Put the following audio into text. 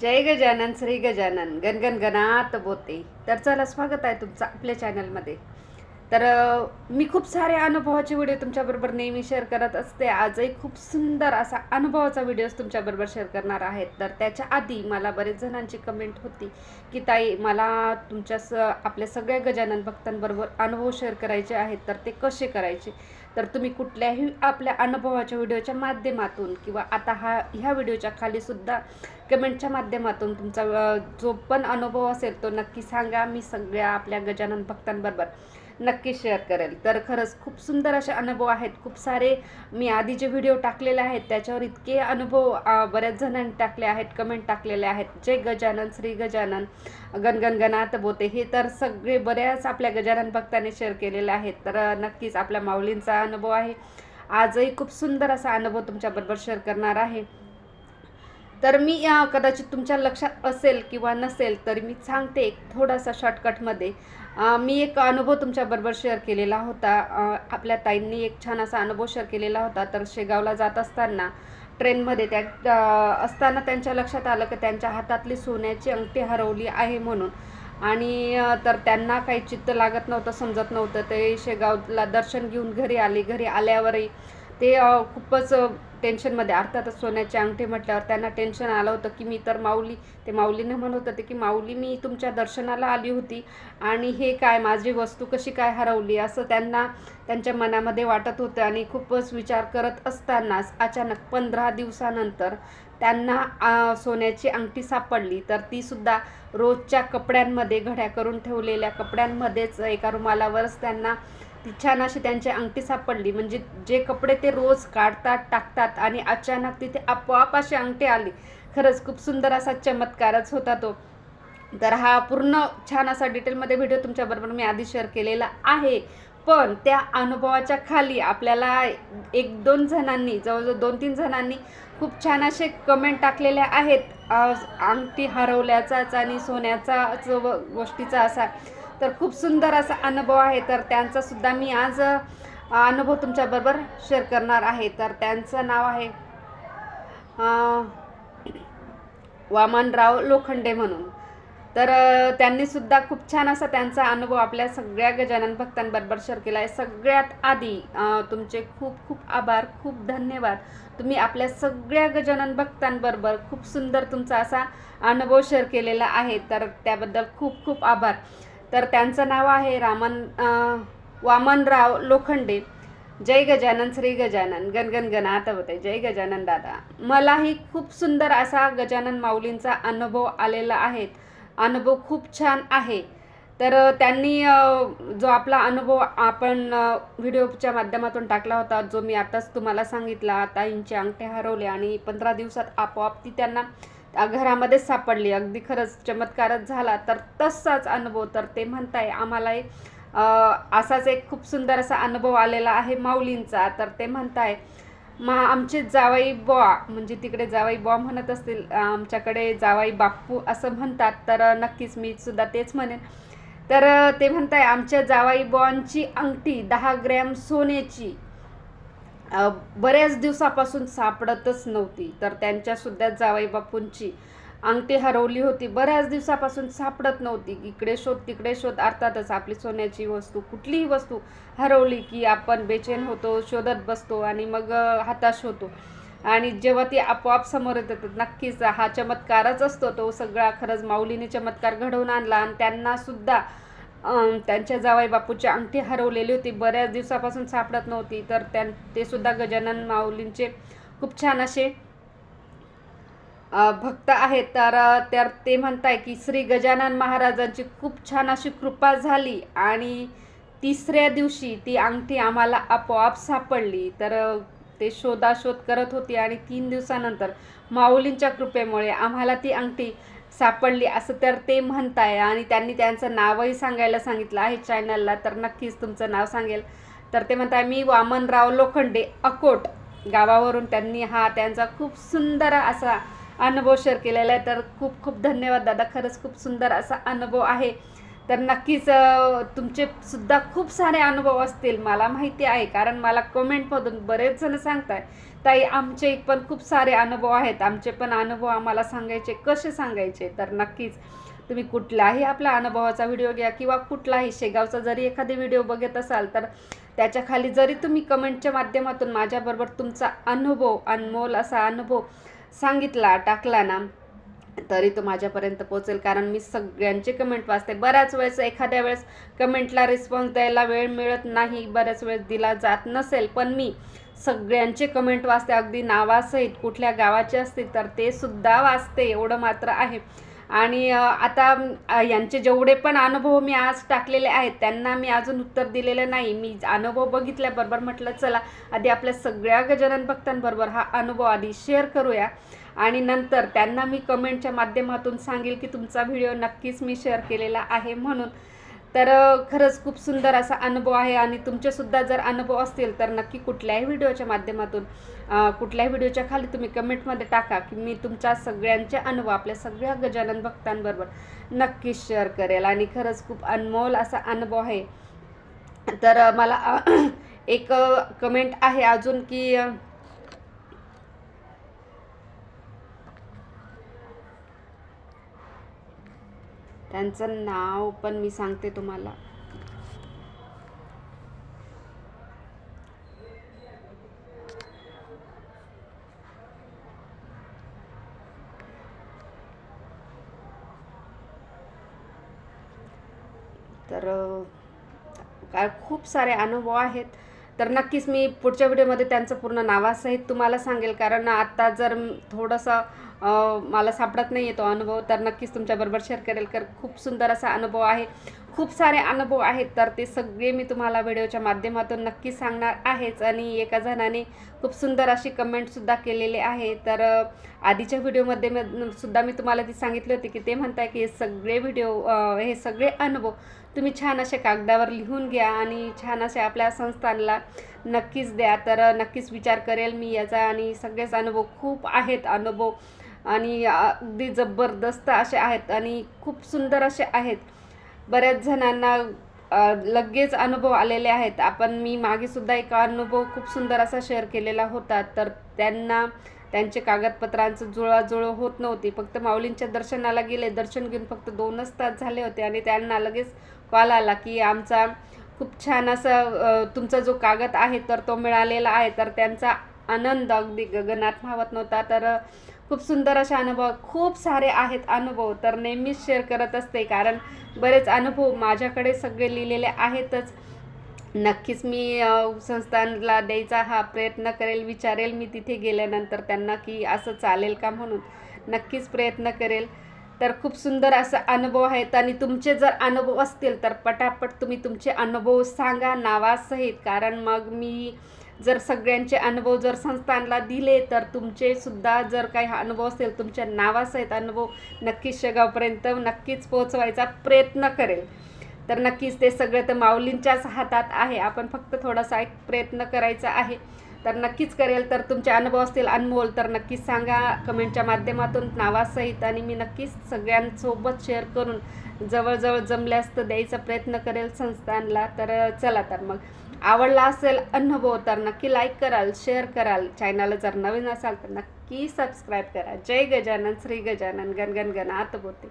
जय गजानन श्री गजानन गणगण गणात बोते. तर चला स्वागत आहे तुमचं आपल्या चॅनलमध्ये तर मी खूप सारे अनुभवाचे व्हिडिओ तुमच्याबरोबर नेहमी शेअर करत असते. आजही खूप सुंदर असा अनुभवाचा व्हिडिओज तुमच्याबरोबर शेअर करणार आहेत. तर त्याच्या आधी मला बरेच जणांची कमेंट होती की ताई मला तुमच्या स आपल्या सगळ्या गजानन भक्तांबरोबर अनुभव शेअर करायचे आहेत. तर ते कसे करायचे? तर तुम्ही कुठल्याही आपल्या अनुभवाच्या व्हिडिओच्या माध्यमातून किंवा आता हा ह्या व्हिडिओच्या खालीसुद्धा कमेंटच्या माध्यमातून तुमचा जो पण अनुभव असेल तो नक्की सांगा. मी सगळ्या आपल्या गजानन भक्तांबरोबर नक्की शेअर करेल. तर खरंच खूप सुंदर असे अनुभव आहेत. खूप सारे मी आधी जे व्हिडिओ टाकलेले आहेत त्याच्यावर इतके अनुभव बऱ्याच जणांनी टाकले आहेत कमेंट टाकलेले आहेत. जय गजानन श्री गजानन. गणगणगणात बोते हे तर सगळे बऱ्याच आपल्या गजानन भक्तांनी शेअर केलेले आहेत. तर नक्कीच आपल्या माऊलींचा अनुभव आहे. आजही खूप सुंदर असा अनुभव तुमच्याबरोबर शेअर करणार आहे. तर मी कदाचित तुमच्या लक्षात असेल किंवा नसेल तर मी सांगते एक थोडासा शॉर्टकटमध्ये मी एक अनुभव तुमच्याबरोबर शेअर केलेला होता. आपल्या ताईंनी एक छान असा अनुभव शेअर केलेला होता. तर शेगावला जात असताना ट्रेनमध्ये त्या असताना त्यांच्या लक्षात आलं की त्यांच्या हातातली सोन्याची अंगठी हरवली आहे म्हणून. आणि तर त्यांना काही चित्त लागत नव्हतं समजत नव्हतं. ते शेगावला दर्शन घेऊन घरी आले. घरी आल्यावरही ते खूपच टेन्शनमध्ये. अर्थातच सोन्याची अंगठी म्हटल्यावर त्यांना टेन्शन आलं होतं की मी तर माऊली. ते माऊलीनं म्हणत होते की माऊली मी तुमच्या दर्शनाला आली होती आणि हे काय माझी वस्तू कशी काय हरवली? असं त्यांना त्यांच्या मनामध्ये वाटत होतं आणि खूपच विचार करत असतानाच अचानक पंधरा दिवसानंतर त्यांना सोन्याची अंगठी सापडली. तर तीसुद्धा रोजच्या कपड्यांमध्ये घड्या करून ठेवलेल्या कपड्यांमध्येच एका रुमालावरच त्यांना ती छान अशी त्यांची अंगठी सापडली. म्हणजे जे कपडे ते रोज काढतात टाकतात आणि अचानक तिथे आपोआप अशी अंगठी आली. खरंच खूप सुंदर असा चमत्कारच होता तो. तर हा पूर्ण छान असा डिटेलमध्ये व्हिडिओ तुमच्याबरोबर मी आधी शेअर केलेला आहे. पण त्या अनुभवाच्या खाली आपल्याला एक दोन जणांनी जवळजवळ दोन तीन जणांनी खूप छान असे कमेंट टाकलेल्या आहेत. अंगठी हरवल्याचाच आणि सोन्याचाच व गोष्टीचा असा तर खूप सुंदर असा अनुभव आहे. तर त्यांचा सुद्धा मी आज अनुभव तुमच्याबरोबर शेअर करणार आहे. तर त्यांचं नाव आहे वामनराव लोखंडे म्हणून. तर त्यांनीसुद्धा त्यांनी सुद्धा खूप छान असा त्यांचा अनुभव आपल्या सगळ्या गजानन भक्तांबरोबर शेअर केला आहे सगळ्यात आधी तुमचे खूप खूप आभार खूप धन्यवाद. तुम्ही आपल्या सगळ्या गजानन भक्तांबरोबर खूप सुंदर तुमचा असा अनुभव शेअर केलेला आहे. तर त्याबद्दल खूप खूप आभार. तर त्यांचं नाव आहे रामन वामनराव लोखंडे. जय गजानन श्री गजानन. गणगण गणात होते जय गजानन दादा. मलाही खूप सुंदर असा गजानन माऊलींचा अनुभव आलेला आहे. अनुभव खूप छान आहे. तर त्यांनी जो आपला अनुभव आपण व्हिडिओच्या माध्यमातून टाकला होता जो मी आताच तुम्हाला सांगितला आता इंचे अंगठे हरवले आणि पंधरा दिवसात आपोआप ती त्यांना घरामध्येच सापडली. अगदी खरंच चमत्कारच झाला. तर तसाच अनुभव तर ते म्हणताय आम्हालाही असाच एक खूप सुंदर असा अनुभव आलेला आहे माऊलींचा. तर ते म्हणताय मा आमचे जावाई बॉ म्हणजे तिकडे जावाई बॉ म्हणत असतील आमच्याकडे जावाई बाप्पू असं म्हणतात. तर नक्कीच मी सुद्धा तेच म्हणेन. तर ते म्हणताय आमच्या जावाई बॉनची अंगठी दहा ग्रॅम सोन्याची बऱ्याच दिवसापासून सापडतच नव्हती. तर त्यांच्या सुद्धा जावई बापूंची अंगठी हरवली होती. बऱ्याच दिवसापासून सापडत नव्हती. इकडे शोध तिकडे शोध. अर्थातच आपली सोन्याची वस्तू कुठलीही वस्तू हरवली की आपण बेचैन होतो शोधत बसतो आणि मग हताश होतो. आणि जेव्हा ती आपोआप समोर येतात नक्कीच हा चमत्कारच असतो. तो सगळा खरंच माऊलीने चमत्कार घडवून आणला आणि त्यांनासुद्धा त्यांच्या जावई बापूची अंगठी हरवलेली होती. बऱ्याच दिवसापासून सापडत नव्हती. तर त्यां ते सुद्धा गजानन माऊलींचे खूप छान असे भक्त आहेत. तर अं, तर ते म्हणताय की श्री गजानन महाराजांची खूप छान अशी कृपा झाली आणि तिसऱ्या दिवशी ती अंगठी आम्हाला आपोआप सापडली. तर ते शोधाशोध करत होती आणि तीन दिवसानंतर माऊलींच्या कृपेमुळे आम्हाला ती अंगठी सापडली असं तर ते म्हणताय. आणि त्यांनी त्यांचं नावही सांगायला सांगितलं आहे चॅनलला तर नक्कीच तुमचं नाव सांगेल. तर ते म्हणताय मी वामनराव लोखंडे अकोट गावावरून त्यांनी हा त्यांचा खूप सुंदर असा अनुभव शेअर केलेला आहे. तर खूप खूप धन्यवाद दादा. खरंच खूप सुंदर असा अनुभव आहे. तर नक्कीच तुमचे सुद्धा खूप सारे अनुभव असतील मला माहिती आहे. कारण मला कमेंटमधून बरेच जण सांगताय ताई आमचे पण खूप सारे अनुभव आहेत. आमचे पण अनुभव आम्हाला सांगायचे कसे सांगायचे? तर नक्कीच तुम्ही कुठलाही आपला अनुभवाचा व्हिडिओ घ्या किंवा कुठलाही शेगावचा जरी एखादी व्हिडिओ बघत असाल तर त्याच्याखाली जरी तुम्ही कमेंटच्या माध्यमातून माझ्याबरोबर तुमचा अनुभव अनमोल असा अनुभव सांगितला टाकला ना तरी तो माझ्यापर्यंत पोहोचेल. कारण मी सगळ्यांचे कमेंट वाचते. बऱ्याच वेळेस एखाद्या वेळेस कमेंटला रिस्पॉन्स द्यायला वेळ मिळत नाही. बऱ्याच वेळेस दिला जात नसेल. पण मी सगळ्यांचे कमेंट वाचते. अगदी नावासहित कुठल्या गावाचे असतील तर ते सुद्धा वाचते. एवढं मात्र आहे. आणि आता यांचे जेवढे पण अनुभव मी आज टाकलेले आहेत त्यांना मी अजून उत्तर दिलेलं नाही. मी अनुभव बघितल्याबरोबर म्हटलं चला आधी आपल्या सगळ्या गजानन भक्तांबरोबर हा अनुभव आधी शेअर करूया. आणि नंतर त्यांना मी कमेंटच्या माध्यमातून सांगेल की तुमचा व्हिडिओ नक्कीच मी शेअर केलेला आहे म्हणून. तर खरंच खूप सुंदर असा अनुभव आहे आणि तुमचेसुद्धा जर अनुभव असतील तर नक्की कुठल्याही व्हिडिओच्या माध्यमातून कुठल्याही व्हिडिओच्या खाली तुम्ही कमेंटमध्ये टाका की मी तुमच्या सगळ्यांचे अनुभव आपल्या सगळ्या गजानन भक्तांबरोबर नक्कीच शेअर करेल. आणि खरंच खूप अनमोल असा अनुभव आहे. तर मला एक कमेंट आहे अजून की त्यांचं नाव पण मी सांगते तुम्हाला. तर काय खूप सारे अनुभव आहेत. तर नक्कीच मी पुढच्या व्हिडिओमध्ये त्यांचं पूर्ण नावासहित तुम्हाला सांगेल. कारण आता जर थोडंसं मला सापडत नाही आहे तो अनुभव. तर नक्कीच तुमच्याबरोबर शेअर करेल कर खूप सुंदर असा अनुभव आहे. खूप सारे अनुभव आहेत तर ते सगळे मी तुम्हाला व्हिडिओच्या माध्यमातून नक्की सांगणार आहेच. आणि एका जणाने खूप सुंदर अशी कमेंटसुद्धा केलेले आहे. तर आधीच्या व्हिडिओमध्ये सुद्धा मी तुम्हाला ती सांगितली होती की ते म्हणताय की हे सगळे व्हिडिओ हे सगळे अनुभव तुम्ही छान असे कागदावर लिहून घ्या आणि छान असे आपल्या संस्थानला नक्कीच द्या. तर नक्कीच विचार करेल मी याचा. आणि सगळेच अनुभव खूप आहेत. अनुभव आणि अगदी जबरदस्त असे आहेत आणि खूप सुंदर असे आहेत. बऱ्याच जणांना लगेच अनुभव आलेले आहेत. आपण मी मागे सुद्धा एक अनुभव खूप सुंदर असा शेअर केलेला होता. तर त्यांना त्यांचे कागदपत्रांचं जुळवाजुळव होत नव्हती. फक्त माऊलींच्या दर्शनाला गेले. दर्शन घेऊन फक्त दोनच तास झाले होते आणि त्यांना लगेच कॉल आला की आमचा खूप छान असा तुमचा जो कागद आहे तर तो मिळालेला आहे. तर त्यांचा आनंद अगदी गगनात मावत नव्हता. तर खूप सुंदर असे अनुभव खूप सारे आहेत अनुभव. तर नेहमीच शेअर करत असते कारण बरेच अनुभव माझ्याकडे सगळे लिहिलेले आहेतच. नक्कीच मी संस्थानला द्यायचा हा प्रयत्न करेल विचारेल मी तिथे गेल्यानंतर त्यांना की असं चालेल का म्हणून. नक्कीच प्रयत्न करेल. तर खूप सुंदर असा अनुभव आहेत आणि तुमचे जर अनुभव असतील तर पटापट तुम्ही तुमचे अनुभव सांगा नावासहित. कारण मग मी जर सगळ्यांचे अनुभव जर संस्थानला दिले तर तुमचे सुद्धा जर काही अनुभव असतील तुमच्या नावासहित अनुभव नक्कीच शेगावपर्यंत नक्कीच पोहोचवायचा प्रयत्न करेल. तर नक्कीच ते सगळं तर माऊलींच्याच हातात आहे. आपण फक्त थोडासा एक प्रयत्न करायचा आहे. तर नक्कीच करेल. तर तुमचे अनुभव असतील अनमोल तर नक्कीच सांगा कमेंटच्या माध्यमातून. नावासहित आणि मी नक्कीच सगळ्यांसोबत शेअर करून जवळजवळ जमल्यास तर द्यायचा प्रयत्न करेल संस्थानला. तर चला तर मग. आवडला असेल अनुभव तर नक्की लाईक कराल शेअर कराल. चॅनल जर नवीन असाल तर नक्की सबस्क्राईब करा. जय गजानन श्री गजानन गणगण गणात बोते